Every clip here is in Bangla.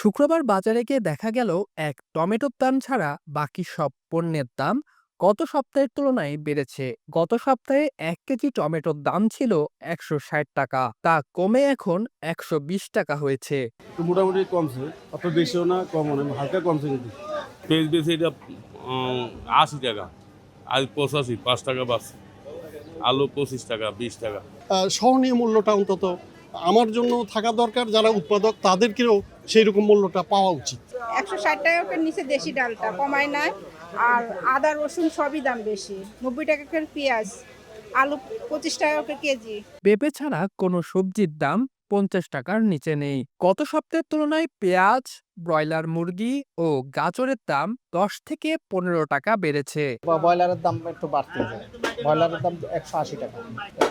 শুক্রবার বাজারে গিয়ে দেখা গেল এক টমেটোর দাম ছাড়া বাকি সব পণ্যের দাম গত সপ্তাহের তুলনায় বেড়েছে। গত সপ্তাহে এক কেজি টমেটোর দাম ছিল একশো ষাট টাকা তা কমে এখন একশো বিশ টাকা হয়েছে। মোটামুটি কমছে অত বেশিও না কমও না হালকা কমছে কিন্তু। পেঁয়াজ বেশি এটা আশি টাকা আজ পঁচাশি পাঁচ টাকা বাড়ছে। আলু পঁচিশ টাকা বিশ টাকা। সহনীয় মূল্যটা অন্তত আমার জন্য থাকা দরকার যারা উৎপাদক তাদেরকেও সেই রকম মূল্যটা পাওয়া উচিত। একশো ষাট টাকা নিচে দেশি ডালটা কমায় না আর আদা রসুন সবই দাম বেশি। নব্বই টাকা করে পেঁয়াজ আলু পঁচিশ টাকা করে কেজি। পেঁপে ছাড়া কোনো সবজির দাম পঞ্চাশ টাকার নিচে নেই। গত সপ্তাহের তুলনায় পেঁয়াজ ব্রয়লার মুরগি ও গাজরের দাম দশ থেকে পনেরো টাকা বেড়েছে। বা ব্রয়লারের দাম একটু বাড়তে যায়। ব্রয়লারের দাম একশো আশি টাকা।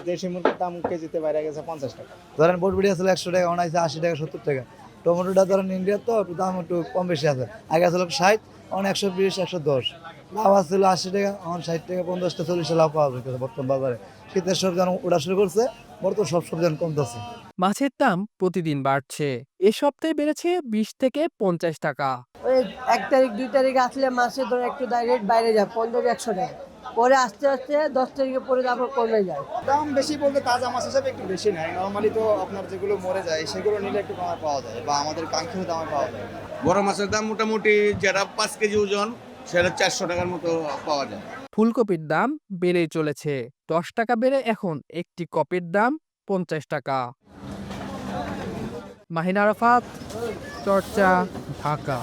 দেশি মুরগির দাম কেজিতে বাইরে গেছে পঞ্চাশ টাকা। ধরেন বটবটি আসলে একশো টাকা এখন আশি টাকা সত্তর টাকা। টমেটোটা ধরেন ইন্ডিয়ার তো একটু দাম একটু কম বেশি আছে। আগে আসলে ষাট এখন একশো বিশ একশো দশ। লাভ আসছিল আশি টাকা এখন ষাট টাকা পঞ্চাশটা চল্লিশটা লাভ পাওয়া যাচ্ছে বর্তমান বাজারে। শীতের সবজি ওঠা শুরু করছে বর্তমান সব সবজি এখন কমতেছে। মাছের দাম প্রতিদিন বাড়ছে। এ সপ্তাহে বেড়েছে বিশ থেকে পঞ্চাশ টাকা। ওই এক তারিখ দুই তারিখ আসলে মাসে ধরো একটু রেট বাইরে যায় পনেরো একশো টাকা। পরে আস্তে আস্তে দশ তারিখে পরে তারপর কমে যায়। দাম বেশি বলতে তাজা মাছ হিসাবে একটু বেশি নেয়। নর্মালি তো আপনার যেগুলো মরে যায় সেগুলো নিলে একটু কমে পাওয়া যায় বা আমাদের কাঙ্ক্ষিত দামে পাওয়া যায়। বড় মাছের দাম মোটামুটি যেটা পাঁচ কেজি ওজন সেটা চারশো টাকার মতো পাওয়া যায়। ফুলকপির দাম বেড়েই চলেছে। দশ টাকা বেড়ে এখন একটি কপির দাম পঞ্চাশ টাকা। মাহিন আরাফাত চর্চা ঢাকা।